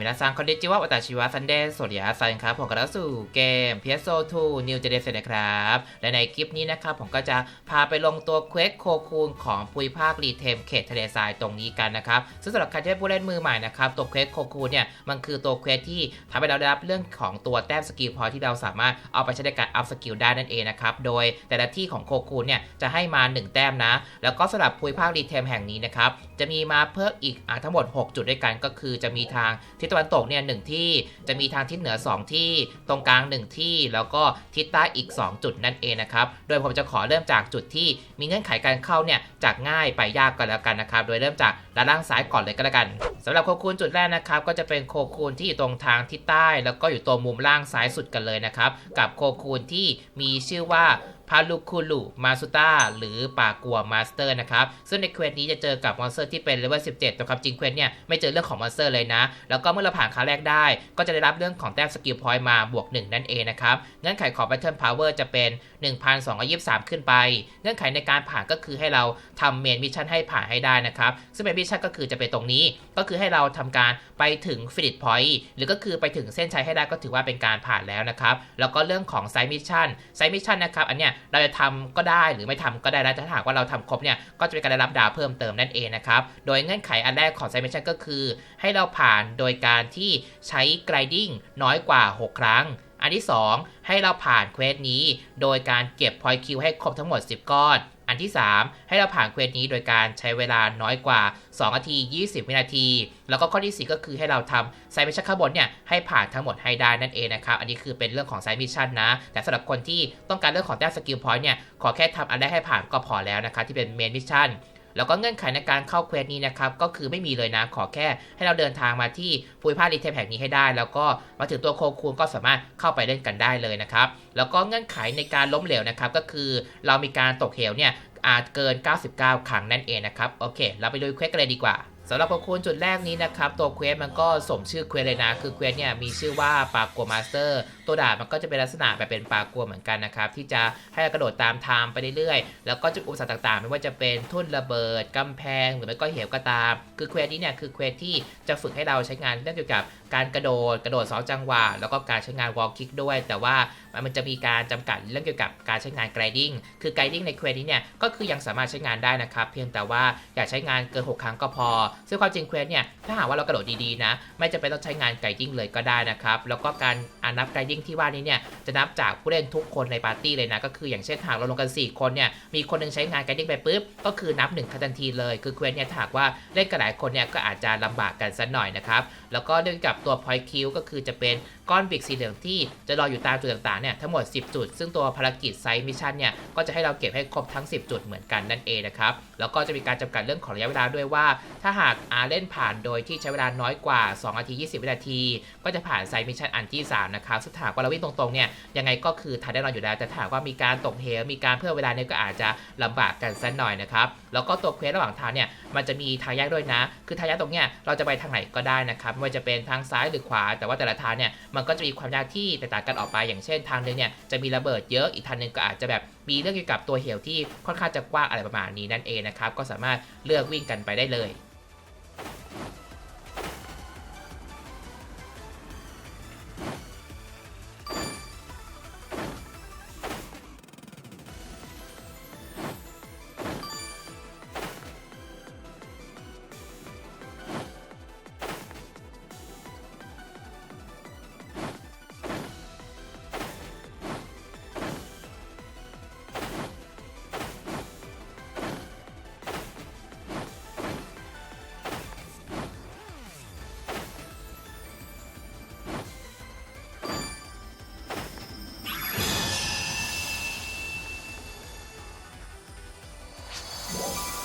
มินาซังคอนดิจิวะวัตชิวะซันเดย์สดีครับซันครับผมกำลังสู่เกม PS2 New Generation นะครับ และในคลิปนี้นะครับ ผมก็จะพาไปลงตัวเควสโคคูนของปุยภาครีเทมเขตทะเลทรายตรงนี้กันนะครับ ซึ่งสำหรับใครที่เป็นผู้เล่นมือใหม่นะครับ ตัวเควสโคคูนเนี่ย มันคือตัวเควสที่ทำให้เราได้รับเรื่องของตัวแต้มสกิลพอที่เราสามารถเอาไปใช้ในการอัพสกิลได้นั่นเองนะครับ โดยแต่ละที่ของโคคูนเนี่ยจะให้มา 1 แต้มนะ แล้วก็สำหรับปุยภาครีเทมแห่งนี้นะครับจะมีมาเพิ่มอีกอทั้งหมด 6 จุดด้วยกันก็คือจะมีทางทิศตะวันตกเนี่ยหที่จะมีทางทิศเหนือ 2 ที่ตรงกลาง 1 ที่ แล้วก็ทิศใต้อีก 2 จุดนั่นเองนะครับ โดยผมจะขอเริ่มจากจุดที่มีเงื่อนไขการเข้าเนี่ยจากง่ายไปยากกันแล้วกันนะครับ โดยเริ่มจากด้านล่างซ้ายก่อนเลยก็แล้วกันสำหรับโคคูนจุดแรกนะครับก็จะเป็นโคคูนที่อยู่ตรงทางทิศใต้ แล้วก็อยู่ตรงมุมล่างซ้ายสุดกันเลยนะครับกับโคคูนที่มีชื่อว่า พาลูคูลูมาสุต้าหรือป่ากัวมาสเตอร์นะครับ ซึ่งในเควสนี้จะเจอกับมอนสเตอร์ที่เป็นเลเวล 17แต่ความจริงเควสเนี่ยไม่เจอเรื่องของมอนสเตอร์เลยนะ แล้วก็เมื่อเราผ่านครั้งแรกได้ ก็จะได้รับเรื่องของแต้มสกิลพอยต์มาบวก 1 นั่นเองนะครับ เงื่อนไขของ Battle Power จะเป็น 1,223 ขึ้นไป เงื่อนไขในการผ่านก็คือให้เราทำเมนมิชชั่นให้ผ่านให้ได้นะครับ ซึ่งเมนมิชชั่นก็คือจะเป็นตรงนี้ ก็คือให้เราทำการไปถึงฟินิชพอยต์หรือก็คือไปถึงเส้นชัยให้ได้ก็ถือว่าเป็นการผ่านแล้วนะครับ แล้วก็เรื่องของไซมิชชั่นไซมิชชั่นนะครับ อันเนี้ยเราจะทำก็ได้หรือไม่ทำก็ได้แล้วถ้าหากว่าเราทำครบเนี่ยก็จะเป็นการได้รับดาวเพิ่มเติมนั่นเองนะครับ โดยเงื่อนไขอันแรกของไซมิชันก็คือ ให้เราผ่านโดยการที่ใช้ไกรดิ้งน้อยกว่า 6 ครั้งอันที่ 2 ให้เราผ่านเควสนี้ โดยการเก็บพอยคิวให้ครบทั้งหมด 10 ก้อน อันที่ 3 ให้เราผ่านเควสนี้โดยการใช้เวลาน้อยกว่า 2 นาที 20 วินาที แล้วก็ข้อที่ 4 ก็คือให้เราทำไซมิชชั่นข้างบนเนี่ยให้ผ่านทั้งหมดให้ได้นั่นเองนะครับ อันนี้คือเป็นเรื่องของไซมิชชั่นนะ แต่สำหรับคนที่ต้องการเรื่องของแต้มสกิลพอยต์เนี่ย ขอแค่ทำอันแรกให้ผ่านก็พอแล้วนะครับที่เป็นเมนมิชชั่น แล้วก็เงื่อนไขในการเข้าเควสนี้นะครับก็คือไม่มีเลยนะขอแค่ให้เราเดินทางมาที่ภูมิภาครีเทปแห่งนี้ให้ได้ แล้วก็มาถึงตัวโคคูนก็สามารถเข้าไปเล่นกันได้เลยนะครับแล้วก็เงื่อนไขในการล้มเหลวนะครับก็คือเรามีการตกเหวเนี่ยอาจเกิน 99 ครั้งนั่นเองนะครับโอเค เราไปดูเควสกันเลยดีกว่า สำหรับโคคูนจุดแรกนี้นะครับตัวเควสมันก็สมชื่อเควสเลยนะ คือเควสเนี่ยมีชื่อว่าปากัวมาสเตอร์ตัวดาบมันก็จะเป็นลักษณะแบบเป็นปากัวเหมือนกันนะครับ ที่จะให้กระโดดตามทางไปเรื่อยๆ แล้วก็จุดอุปสรรคต่างๆ ไม่ว่าจะเป็นทุ่นระเบิดกำแพง หรือไม่ก็เหวก็ตาม คือเควสนี้เนี่ยคือเควสที่จะฝึกให้เราใช้งานเรื่องเกี่ยวกับ การกระโดดกระโดดสองจังหวะแล้วก็การใช้งานวอลคิกด้วย แต่ว่ามันจะมีการจำกัดเรื่องเกี่ยวกับการใช้งานไกดิ้งคือไกดิ้งในเควสนี้เนี่ยก็คือยังสามารถใช้งานได้นะครับ เพียงแต่ว่าอยากใช้งานเกิน 6 ครั้งก็พอ ซึ่งความจริงเควสเนี่ยถ้าหากว่าเรากระโดดดีๆนะ ไม่จำเป็นต้องใช้งานไกดิ้งเลยก็ได้นะครับ แล้วก็การอานับไกดิ้งที่ว่านี้เนี่ยจะนับจากผู้เล่นทุกคนในปาร์ตี้เลยนะ ก็คืออย่างเช่นหากเราลงกัน 4 คนเนี่ยมีคนนึงใช้งานไกดิ้งไปปุ๊บก็คือนับ1ทันทีเลย คือเควสเนี่ยถ้าหากว่าเล่นกันหลายคนเนี่ยก็อาจจะลำบากกันสักหน่อยนะครับแล้วก็เรื่องกับตัว point Q ก็คือจะเป็นก้อนบิกสีเหลืองที่จะรออยู่ตามจุดต่างๆเนี่ยทั้งหมด 10 จุด ซึ่งตัวภารกิจไซส์มิชชั่นเนี่ยก็จะให้เราเก็บให้ครบทั้ง 10 จุดเหมือนกันนั่นเองนะครับ แล้วก็จะมีการจำกัดเรื่องของระยะเวลาด้วยว่า ถ้าหากอาเล่นผ่านโดยที่ใช้เวลาน้อยกว่า2นาที 20 วินาที ก็จะผ่านไซส์มิชชั่นอันที่ 3 นะครับสุดท้ายว่าเราวิ่งตรงๆเนี่ยยังไงก็คือทันได้นอนอยู่แล้วแต่ถ้ากว่ามีการตกเหวมีการเพิ่มเวลาเนี่ยก็อาจจะลำบากกันสักหน่อยนะครับแล้วก็ตัวเควสระหว่างทางเนี่ย มันจะมีทางแยกด้วยนะ คือทางแยกตรงเนี้ยเราจะไปทางไหนก็ได้นะครับไม่ว่าจะเป็นทางซ้ายหรือขวา แต่ว่าแต่ละทางเนี่ยมันก็จะมีความยากที่แตกต่างกันออกไป อย่างเช่นทางนึงเนี่ยจะมีระเบิดเยอะอีกทางนึงก็อาจจะแบบมีเรื่องเกี่ยวกับตัวเหวที่ค่อนข้างจะกว้างอะไรประมาณนี้นั่นเองนะครับก็สามารถเลือกวิ่งกันไปได้เลย Thank you.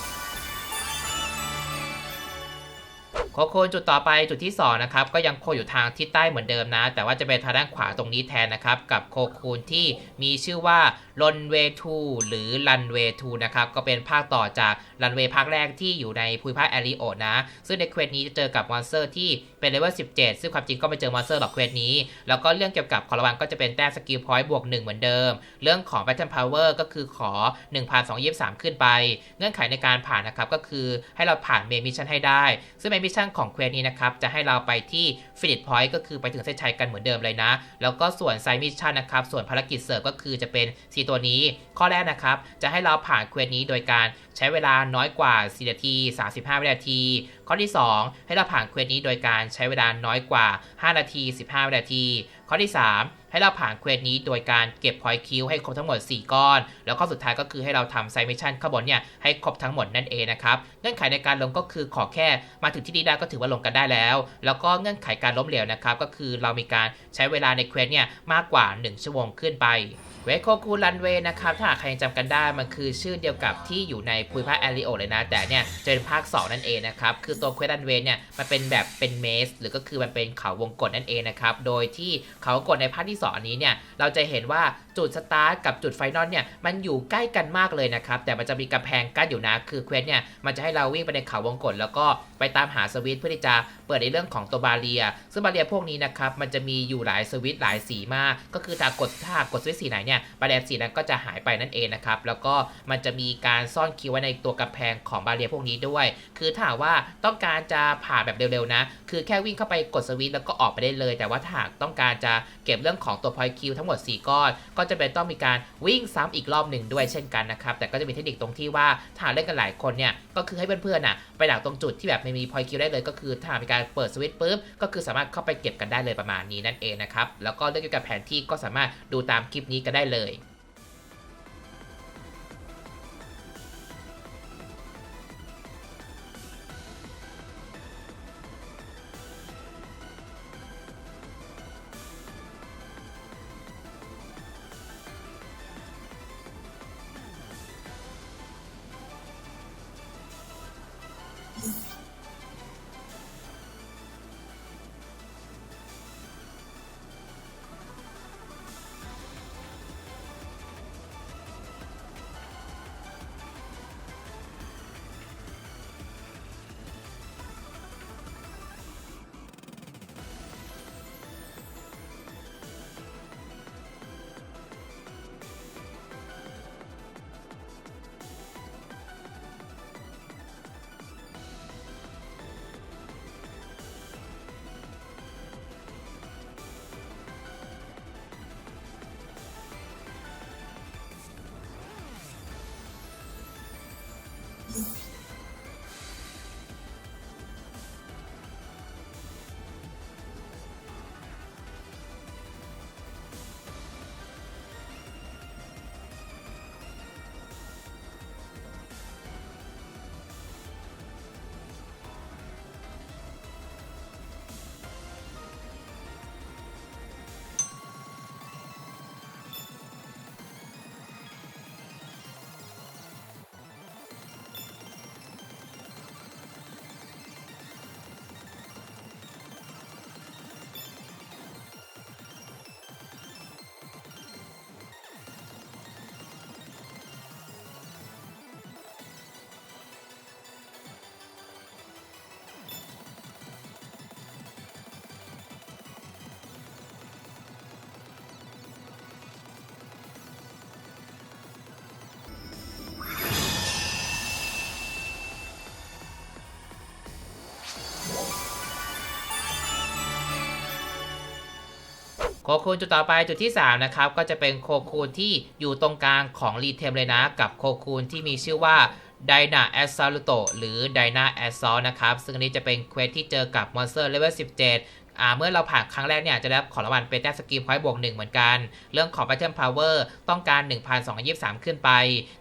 โคโคนจุดต่อไปจุดที่2นะครับก็ยังโคอยู่ทางทิศใต้เหมือนเดิมนะ แต่ว่าจะเป็นทางด้านขวาตรงนี้แทนนะครับ กับโคคูนที่มีชื่อว่าลนเวทูหรือลันเวทูนะครับก็เป็นภาคต่อจากลันเวภาคแรกที่อยู่ในภูมิภาคแอริโอนะ ซึ่งในเควสนี้จะเจอกับมอนสเตอร์ที่เป็นเลเวล17 ซึ่งความจริงก็ไม่เจอมอนสเตอร์หรอกเควสนี้ แล้วก็เรื่องเกี่ยวกับคอร์วันก็จะเป็นแต้มสกิลพอยต์บวก1เหมือนเดิม เรื่องของ Battle Power ก็คือขอ 1,223 ขึ้นไป เงื่อนไขในการผ่านนะครับก็คือให้เราผ่านเมมิชชั่นให้ได้ ซึ่งเมมิชชั่างของเควสนี้นะครับ จะให้เราไปที่ฟินิชพอยต์ก็คือไปถึงเส้นชัยกันเหมือนเดิมเลยนะ แล้วก็ส่วนไซมิชชั่นนะครับ ส่วนภารกิจเสริมก็คือจะเป็นสีตัวนี้ ข้อแรกนะครับ จะให้เราผ่านเควสนี้โดยการใช้เวลาน้อยกว่า4นาที 35 วินาที ข้อที่ 2 ให้เราผ่านเควสนี้โดยการใช้เวลาน้อยกว่า 5 นาที 15 วินาที ข้อที่ 3 ให้เราผ่านเควสนี้โดยการเก็บพอยต์คิวให้ครบทั้งหมด 4 ก้อน แล้วข้อสุดท้ายก็คือให้เราทำไซมิชชั่นข้างบนเนี่ยให้ครบทั้งหมดนั่นเองนะครับเงื่อนไขในการลงก็คือขอแค่มาถึงที่นี่ได้ก็ถือว่าลงกันได้แล้ว แล้วก็เงื่อนไขการล้มเหลวนะครับก็คือเรามีการใช้เวลาในเควสเนี่ยมากกว่า 1 ชั่วโมงขึ้นไป เวโคคูลันเวนะครับ ถ้าหากใครยังจำกันได้ มันคือชื่อเดียวกับที่อยู่ในภูมิภาคแอริโอเลยนะ แต่เนี่ยจะเป็นภาค 2 นั่นเองนะครับ คือตัวเควสันเวเนี่ย มันเป็นแบบเป็นเมส หรือก็คือมันเป็นเขาวงกตนั่นเองนะครับ โดยที่เขาวงกตในภาคที่ 2 อันนี้เนี่ย เราจะเห็นว่า จุดสตาร์ทกับจุดไฟนอลเนี่ยมันอยู่ใกล้กันมากเลยนะครับ แต่มันจะมีกำแพงกั้นอยู่นะ คือเควสเนี่ยมันจะให้เราวิ่งไปในเขาวงกตแล้วก็ไปตามหาสวิตเพื่อที่จะเปิดในเรื่องของตัวบาเรีย ซึ่งบาเรียพวกนี้นะครับมันจะมีอยู่หลายสวิตหลายสีมาก ก็คือถ้ากดถ้ากดสวิตสีไหนเนี่ยบาเรียสีนั้นก็จะหายไปนั่นเองนะครับแล้วก็มันจะมีการซ่อนคิวไว้ในตัวกำแพงของบาเรียพวกนี้ด้วย คือถ้าว่าต้องการจะผ่านแบบเร็วๆนะ คือแค่วิ่งเข้าไปกดสวิตแล้วก็ออกไปได้เลย แต่ว่าถ้าหากต้องการจะเก็บเรื่องของตัวพอยคิวทั้งหมด 4 ก้อนก็จะเป็นต้องมีการวิ่งซ้ำอีกรอบหนึ่งด้วยเช่นกันนะครับ แต่ก็จะมีเทคนิคตรงที่ว่าถ้าเล่นกันหลายคนเนี่ย ก็คือให้เพื่อนๆน่ะไปดักตรงจุดที่แบบไม่มีพอยคิวได้เลย ก็คือถ้ามีการเปิดสวิตช์ปุ๊บ ก็คือสามารถเข้าไปเก็บกันได้เลยประมาณนี้นั่นเองนะครับ แล้วก็เรื่องเกี่ยวกับแผนที่ก็สามารถดูตามคลิปนี้กันได้เลย โคคูณจุดต่อไปจุดที่ 3 นะครับ ก็จะเป็นโคคูณที่อยู่ตรงกลางของรีเทมเลยนะ กับโคคูณที่มีชื่อว่าไดนาแอสซาลูโตหรือไดนาแอสซอนะครับ ซึ่งอันนี้จะเป็นเควสที่เจอกับมอนสเตอร์เลเวล17 เมื่อเราผ่านครั้งแรกเนี่ยจะได้รับของรางวัลเป็นแต้มสกิลพอยต์บวกหนึ่งเหมือนกัน เรื่องของ Battle Power ต้องการ 1,223 ขึ้นไป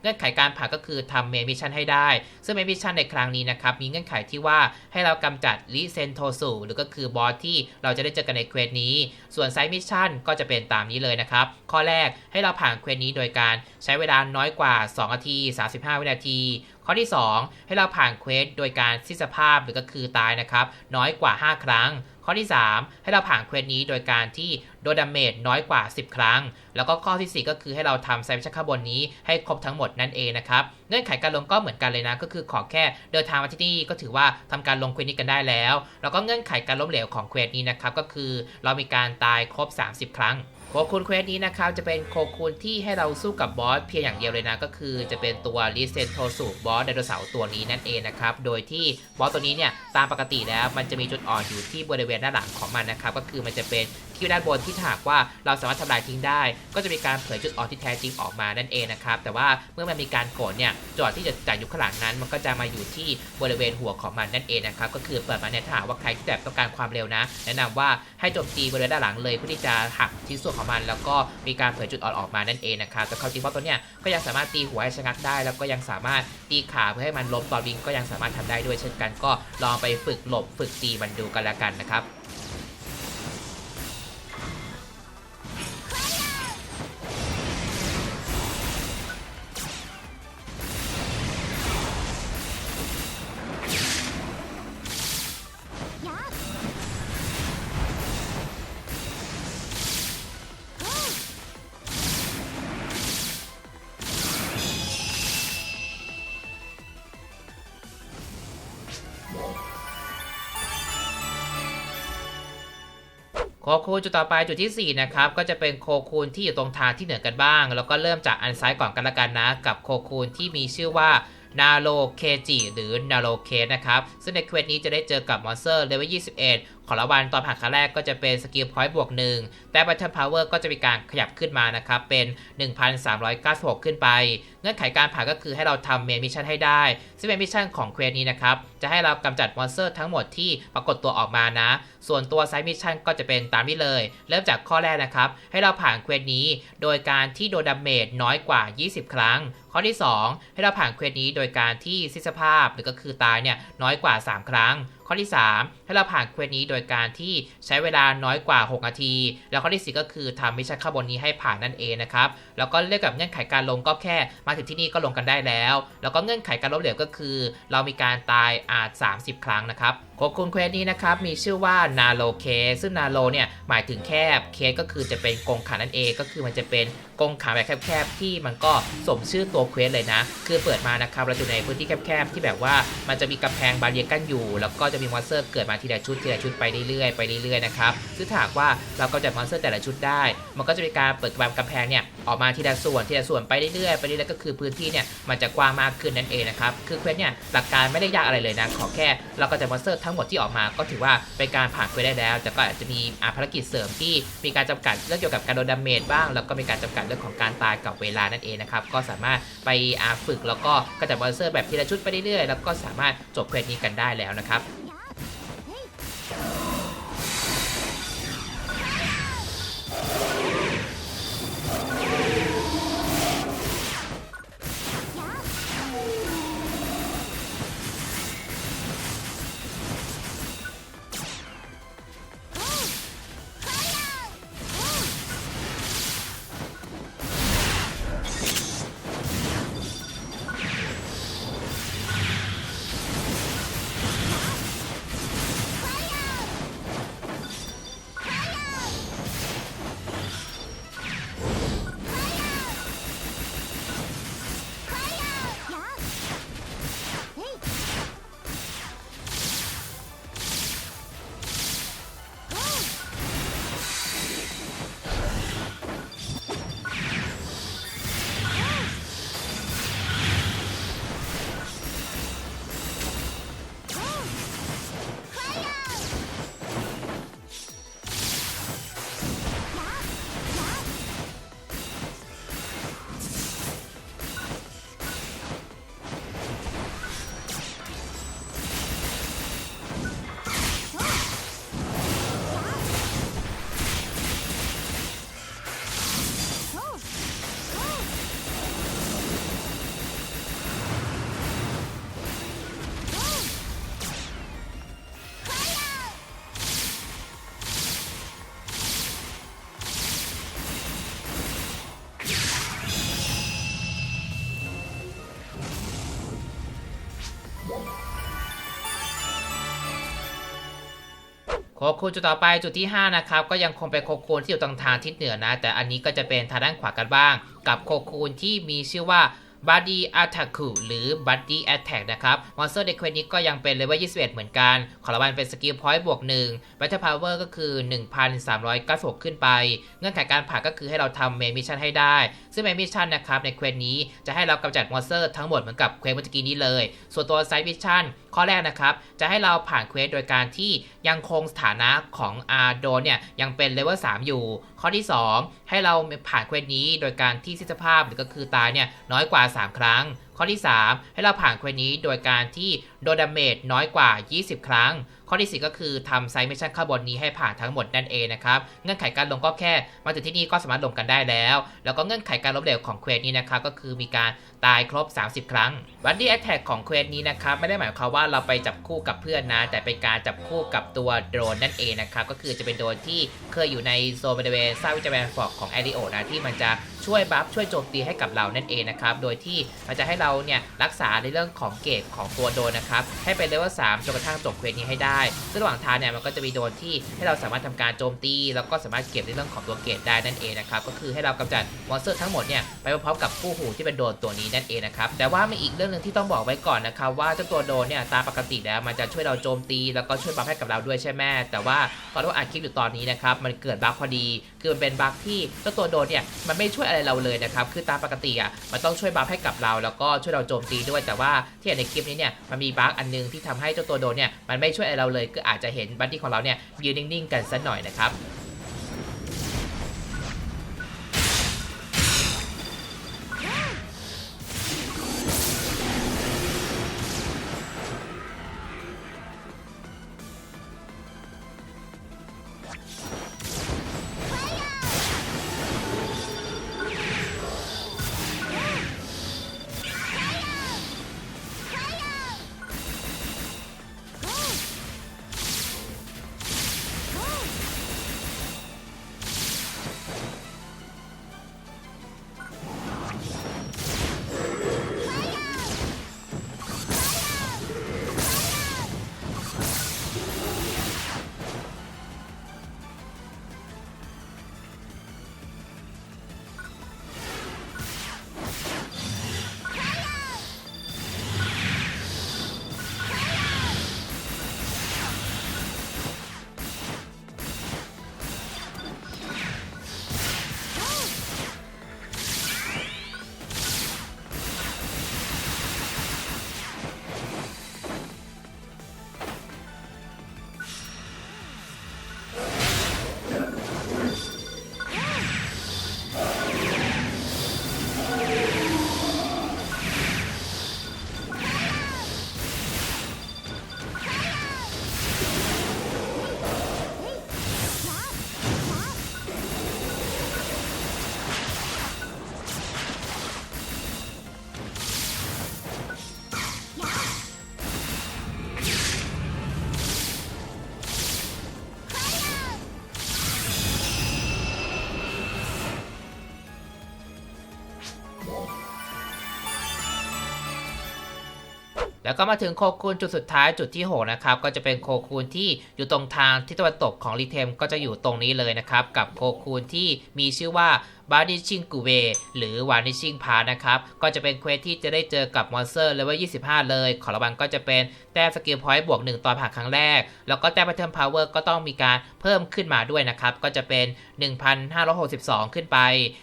เงื่อนไขการผ่านก็คือทำเมมิชชั่นให้ได้ ซึ่งเมมิชชั่นในครั้งนี้นะครับ มีเงื่อนไขที่ว่าให้เรากำจัดลิเซนโทสุหรือก็คือบอสที่เราจะได้เจอกันในเควสนี้ ส่วนไซมิชชั่นก็จะเป็นตามนี้เลยนะครับ ข้อแรกให้เราผ่านเควสนี้โดยการใช้เวลาน้อยกว่า 2 นาที 35 วินาทีข้อที่ 2 ให้เราผ่านเควสโดยการสิ้นสภาพหรือก็คือตายนะครับ น้อยกว่า 5 ครั้ง ข้อที่ 3 ให้เราผ่านเควสนี้โดยการที่โดนดาเมจน้อยกว่า 10 ครั้ง แล้วก็ข้อที่ 4 ก็คือให้เราทำไซมิชชั่นข้างบนนี้ให้ครบทั้งหมดนั่นเองนะครับเงื่อนไขการลงก็เหมือนกันเลยนะ ก็คือขอแค่เดินทางมาที่นี่ก็ถือว่าทำการลงเควสนี้กันได้แล้ว แล้วก็เงื่อนไขการล้มเหลวของเควสนี้นะครับก็คือเรามีการตายครบ 30 ครั้ง คคูนเควสนี้นะครับจะเป็นโคคูนที่ให้เราสู้กับบอสเพียงอย่างเดียวเลยนะ ก็คือจะเป็นตัวลิเซนโทสุบอสไดโนเสาร์ตัวนี้นั่นเองนะครับ โดยที่บอสตัวนี้เนี่ยตามปกติแล้วมันจะมีจุดอ่อนอยู่ที่บริเวณด้านหลังของมันนะครับ ก็คือมันจะเป็นคิวด้านบนที่ถาหากว่าเราสามารถทำลายทิ้งได้ ก็จะมีการเผยจุดอ่อนที่แท้จริงออกมานั่นเองนะครับ แต่ว่าเมื่อมันมีการโกดเนี่ยจุดอ่อนที่จะจ่ายอยู่ข้างหลังนั้น มันก็จะมาอยู่ที่บริเวณหัวของมันนั่นเองนะครับ ก็คือเปิดมาเนี่ยถ้าว่าใครที่แบบต้องการความเร็วนะ แนะนำว่าให้โจมตีบริเวณด้านหลังเลยเพื่อที่จะหักชิ้นส่วนของมัน แล้วก็มีการเผยจุดอ่อนออกมานั่นเองนะครับ แต่ความจริงเพราะตัวเนี้ยก็ยังสามารถตีหัวให้ชะงักได้ แล้วก็ยังสามารถตีขาเพื่อให้มันล้มตอนวิ่งก็ยังสามารถทำได้ด้วยเช่นกันก็ลองไปฝึกหลบฝึกตีมันดูกันละกันนะครับ คคูนจุดต่อไปจุดที่ 4 นะครับ ก็จะเป็นโคคูนที่อยู่ตรงทางที่เหนือกันบ้าง แล้วก็เริ่มจากอันซ้ายก่อนกันละกันนะ กับโคคูนที่มีชื่อว่า นาโ o เคจิหรือนาโ o เคสนะครับ ซึ่งในเควสนี้จะได้เจอกับมอนสเตอร์เลเวล21 ของละวันตอนผ่านครั้งแรกก็จะเป็นสกิลพอยต์บวก 1 แต่ Battle Power ก็จะมีการขยับขึ้นมานะครับ เป็น 1,396 ขึ้นไป เงื่อนไขการผ่านก็คือให้เราทำเมนมิชชั่นให้ได้ ซึ่งเมนมิชชั่นของเควสนี้นะครับ จะให้เรากำจัดมอนสเตอร์ทั้งหมดที่ปรากฏตัวออกมานะ ส่วนตัวไซมิชชั่นก็จะเป็นตามนี้เลย เริ่มจากข้อแรกนะครับ ให้เราผ่านเควสนี้ โดยการที่โดนดาเมจน้อยกว่า 20 ครั้ง ข้อที่ 2 ให้เราผ่านเควสนี้โดยการที่สิ้นสภาพหรือก็คือตายเนี่ยน้อยกว่า 3 ครั้ง ข้อที่ 3ให้เราผ่านเควสนี้โดยการที่ใช้เวลาน้อยกว่า 6 นาที แล้วข้อที่ 4 ก็คือทำมิชชั่นข้างบนนี้ให้ผ่านนั่นเองนะครับ แล้วก็เรื่องกับเงื่อนไขการลงก็แค่มาถึงที่นี่ก็ลงกันได้แล้ว แล้วก็เงื่อนไขการล้มเหลวก็คือ เรามีการตายอาจ 30 ครั้งนะครับโคคุณเควสนี้นะครับมีชื่อว่านาโลเคซึ่งนาโลเนี่ยหมายถึงแคบเคสก็คือจะเป็นกงขังนั่นเองก็คือมันจะเป็นกงขังแบบแคบๆที่มันก็สมชื่อตัวเควสเลยนะ คือเปิดมานะครับเราอยู่ในพื้นที่แคบๆที่แบบว่ามันจะมีกำแพงบาเรียกั้นอยู่ แล้วก็จะมีมอนสเตอร์เกิดมาทีละชุดทีละชุดไปเรื่อยๆไปเรื่อยๆนะครับซึ่งถ้าหากว่าเราก็จะมอนสเตอร์แต่ละชุดได้ มันก็จะมีการเปิดกำแพงเนี่ยออกมาทีละส่วนทีละส่วนไปเรื่อยๆไปเรื่อยๆก็คือพื้นที่เนี่ยมันจะกว้างมากขึ้นนั่นเองนะครับคือเควสเนี่ยหลักการไม่ได้ยากอะไรเลยนะขอแค่เราก็จะมอนสเตอร์ทั้งหมดที่ออกมาก็ถือว่าเป็นการผ่านเควสได้แล้ว แต่ก็อาจจะมีอาภารกิจเสริมที่มีการจำกัดเรื่องเกี่ยวกับการโดนดาเมจบ้าง แล้วก็มีการจำกัดเรื่องของการตายกับเวลานั่นเองนะครับก็สามารถไปฝึกแล้วก็กระจัดมอนสเตอร์แบบทีละชุดไปเรื่อยๆแล้วก็สามารถจบเควสนี้กันได้แล้วนะครับ โคคูนจุดต่อไปจุดที่ 5 นะครับ ก็ยังคงเป็นโคคูนที่อยู่ตรงทางทิศเหนือนะ แต่อันนี้ก็จะเป็นทางด้านขวากันบ้าง กับโคคูนที่มีชื่อว่า Buddy Attack หรือ Buddy Attack นะครับมอนสเตอร์ในเควสนี้ก็ยังเป็นเลเวล21 เหมือนกัน ขอรางวัลเป็นสกิลพอยต์บวก1 Battle Power ก็คือ 1,396 ขึ้นไป เงื่อนไขการผ่านก็คือให้เราทำเมมิชชั่นให้ได้ ซึ่งเมมิชชั่นนะครับในเควสนี้จะให้เรากำจัดมอนสเตอร์ทั้งหมดเหมือนกับเควสเมื่อกี้นี้เลย ส่วนตัวไซด์มิชชั่นข้อแรกนะครับ จะให้เราผ่านเควสโดยการที่ยังคงสถานะของอาโดนเนี่ยยังเป็นเลเวล3อยู่ ข้อที่ 2 ให้เราผ่านเควสนี้โดยการที่สิทธิภาพหรือก็คือตายเนี่ยน้อยกว่า 3 ครั้ง ข้อที่ 3 ให้เราผ่านเควสนี้โดยการที่โดนดาเมจน้อยกว่า 20 ครั้ง ข้อที่ 4 ก็คือทำไซมิชชั่นข้าบนนี้ให้ผ่านทั้งหมดนั่นเองนะครับ เงื่อนไขการลงก็แค่มาถึงที่นี่ก็สามารถลงกันได้แล้ว แล้วก็เงื่อนไขการล้มเหลวของเควสนี้นะครับก็คือมีการตายครบ 30 ครั้งบัดดี้แอ t แทกของเควสนี้นะครับไม่ได้หมายความว่าเราไปจับคู่กับเพื่อนนะ แต่เป็นการจับคู่กับตัวโดรนนั่นเองนะครับก็คือจะเป็นโดรนที่เคยอยู่ในโซนบริเวณซาวิจแมนฟอกของแอริโอนะที่มันจะช่วยบัฟช่วยโจมตีให้กับเรานั่นเองนะครับโดยที่มันจะให้เราเนี่ยรักษาในเรื่องของเกรดของตัวโดนนะครับให้เป็นเลเวล3จนกระทั่งจบเควสนี้ให้ได้ซึ่งระหว่างทางเนี่ยมันก็จะมีโดนที่ให้เราสามารถทำการโจมตี แล้วก็สามารถเก็บในเรื่องของตัวเกรดได้นั่นเองนะครับก็คือให้เรากำจัดมอนสเตอร์ทั้งหมดเนี่ยไปพร้อมกับคู่หูที่เป็นโดนตัวนี้นั่นเองนะครับแต่ว่ามีอีกเรื่องหนึ่งที่ต้องบอกไว้ก่อนนะครับว่าเจ้าตัวโดนเนี่ยตามปกติแล้วมันจะช่วยเราโจมตี แล้วก็ช่วยบัฟให้กับเราด้วยใช่ไหมแต่ว่าตอนที่อัดคลิปอยู่ตอนนี้นะครับมันเกิดบั๊กพอดี คือมันเป็นบั๊กที่เจ้าตัวโดนเนี่ยมันไม่ช่วยอะไรเราเลยนะครับคือตามปกติอะมันต้องช่วยบัฟให้กับเราแล้วก็ช่วยเราโจมตีด้วยแต่ว่าที่เห็นในคลิปนี้เนี่ยมันมีบั๊กอันนึงที่ทำให้เจ้าตัวโดนเนี่ยมันไม่ช่วยอะไรเราเลยก็อาจจะเห็นบัตตี้ของเราเนี่ยยืนนิ่งๆกันสักหน่อยนะครับ แล้วก็มาถึงโคคูนจุดสุดท้ายจุดที่ 6 นะครับ ก็จะเป็นโคคูนที่อยู่ตรงทางทิศตะวันตกของรีเทมก็จะอยู่ตรงนี้เลยนะครับ กับโคคูนที่มีชื่อว่าบาร์ดิชิงกูเวหรือวานิชิงพานะครับ ก็จะเป็นเควสที่จะได้เจอกับมอนสเตอร์เลเวล25 เลย ขอรางวัลก็จะเป็นแต้มสกิลพอยต์บวก 1 ตอนผ่านครั้งแรก แล้วก็แต้มพัฒนพาวเวอร์ก็ต้องมีการเพิ่มขึ้นมาด้วยนะครับ ก็จะเป็น 1,562 ขึ้นไป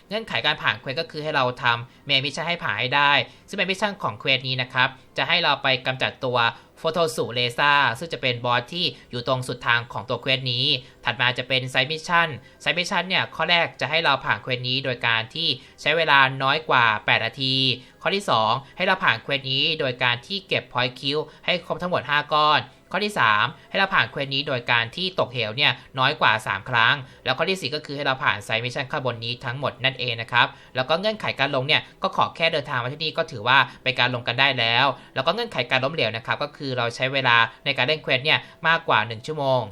เงื่อนไขการผ่านเควสก็คือให้เราทำเมมิชชั่นให้ผ่านให้ได้ ซึ่งเมมิชชั่นของเควสนี้นะครับจะให้เราไปกำจัดตัวโฟโตสูเลซ่าซึ่งจะเป็นบอสที่อยู่ตรงสุดทางของตัวเควสนี้ ถัดมาจะเป็นไซมิชชั่นไซมิชชั่นเนี่ย ข้อแรกจะให้เราผ่านเควสนี้โดยการที่ใช้เวลาน้อยกว่า 8 นาที ข้อที่ 2 ให้เราผ่านเควสนี้โดยการที่เก็บพอยต์คิวให้ครบทั้งหมด 5 ก้อน ข้อที่ 3 ให้เราผ่านเควสนี้โดยการที่ตกเหวเนี่ยน้อยกว่า 3 ครั้ง แล้วข้อที่ 4 ก็คือให้เราผ่านไซมิชชั่นข้างบนนี้ทั้งหมดนั่นเองนะครับแล้วก็เงื่อนไขการลงเนี่ยก็ขอแค่เดินทางมาที่นี่ก็ถือว่าเป็นการลงกันได้แล้ว แล้วก็เงื่อนไขการล้มเหลวนะครับก็คือเราใช้เวลาในการเล่นเควสเนี่ยมากกว่า 1 ชั่วโมง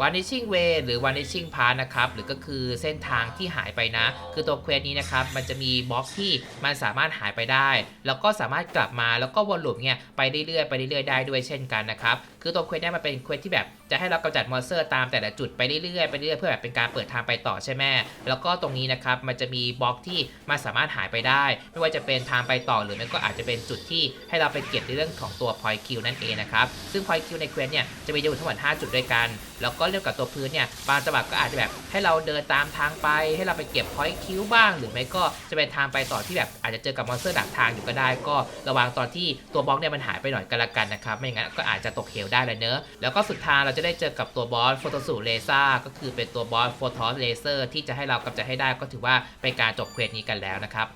Vanishing Way หรือ Vanishing Path นะครับหรือก็คือเส้นทางที่หายไปนะ คือตัวเควสนี้นะครับมันจะมีบล็อกที่มันสามารถหายไปได้ แล้วก็สามารถกลับมาแล้วก็วนลูปเนี่ยไปเรื่อยๆไปเรื่อยๆได้ด้วยเช่นกันนะครับคือตัวเควสเนี่ยมันเป็นเควสที่แบบ จะให้เรากำจัดมอนสเตอร์ตามแต่ละจุดไปเรื่อยๆไปเรื่อยๆเพื่อแบบเป็นการเปิดทางไปต่อใช่ไหมแล้วก็ตรงนี้นะครับมันจะมีบล็อกที่มันสามารถหายไปได้ ไม่ว่าจะเป็นทางไปต่อหรือมันก็อาจจะเป็นจุดที่ให้เราไปเก็บในเรื่องของตัว point Q นั่นเองนะครับซึ่ง point Q ในเควสเนี่ยจะมีอยู่ทั้งหมด5จุดด้วยกัน แล้วก็เรื่องกับตัวพื้นเนี่ยบางจังหวะก็อาจจะแบบให้เราเดินตามทางไปให้เราไปเก็บ point Q บ้าง หรือไม่ก็จะเป็นทางไปต่อที่แบบอาจจะเจอกับมอนสเตอร์ดักทางอยู่ก็ได้ ก็ระวังตอนที่ตัวบล็อกเนี่ยมันหายไปหน่อยก็แล้วกันนะครับไม่งั้นก็อาจจะตกเหวได้เลยเนอะแล้วก็สุดท้ายเราจะได้เจอกับตัวบอสโฟโตสูเลเซอร์ก็คือเป็นตัวบอสโฟทอสเลเซอร์ที่จะให้เรากำจัดให้ได้ก็ถือว่าเป็นการจบเควสนี้กันแล้วนะครับ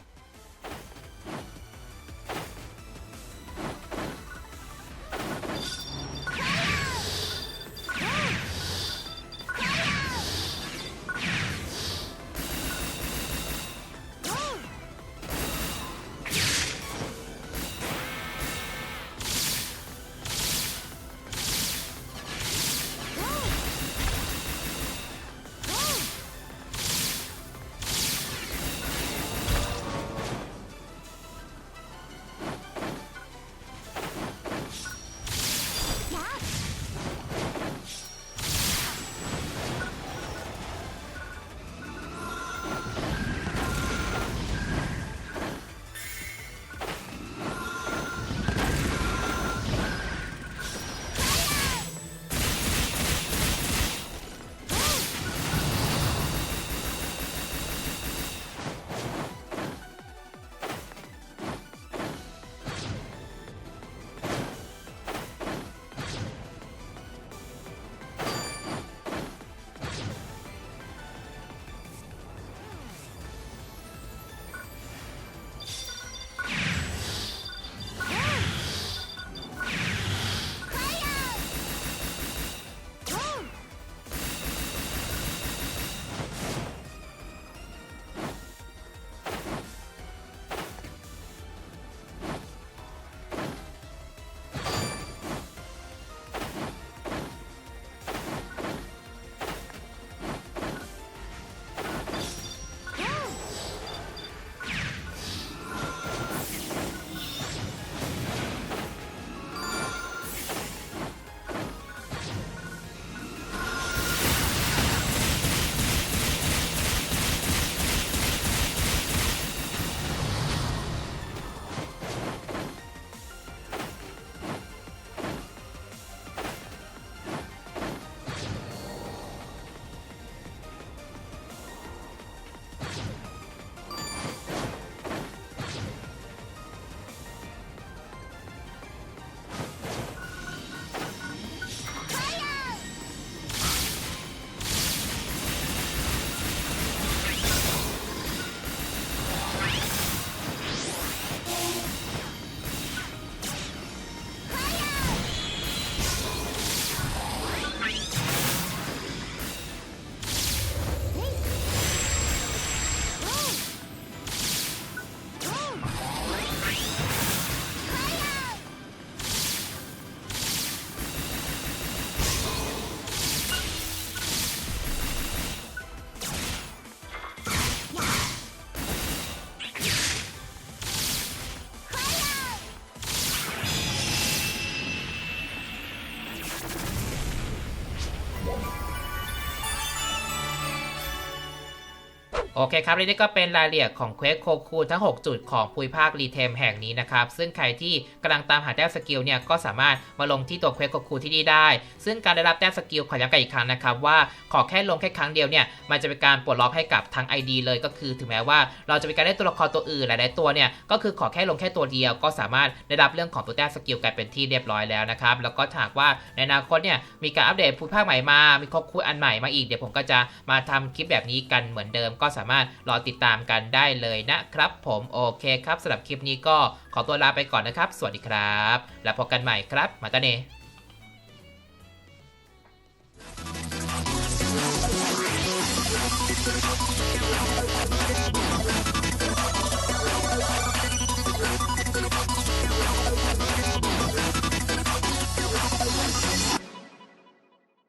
อเคครับนี่ก็เป็นรายละเอียดของเควสโคคูทั้ง 6 จุดของภูมิภาครีเทมแห่งนี้นะครับ ซึ่งใครที่กำลังตามหาแต้มสกิลเนี่ยก็สามารถมาลงที่ตัวเควสโคคูที่นี่ได้ ซึ่งการได้รับแต้มสกิลขอย้ำกันอีกครั้งนะครับว่าขอแค่ลงแค่ครั้งเดียวเนี่ยมันจะเป็นการปลดล็อกให้กับทั้ง ID เลยก็คือถึงแม้ว่าเราจะเป็นการได้ตัวละครตัวอื่นหลาย ๆ ตัวเนี่ยก็คือขอแค่ลงแค่ตัวเดียว ก็สามารถได้รับเรื่องของตัวแต้มสกิลกันเป็นที่เรียบร้อยแล้วนะครับแล้วก็ถากว่าในอนาคตเนี่ยมีการอัปเดตภูมิภาคใหม่มา มีโคคูอันใหม่มาอีกเดี๋ยวผมก็จะมาทำคลิปแบบนี้กันเหมือนเดิมก็สามารถรอติดตามกันได้เลยนะครับ ผมโอเคครับสำหรับคลิปนี้ก็ขอตัวลาไปก่อนนะครับ สวัสดีครับ แล้วพบกันใหม่ครับมาตาเน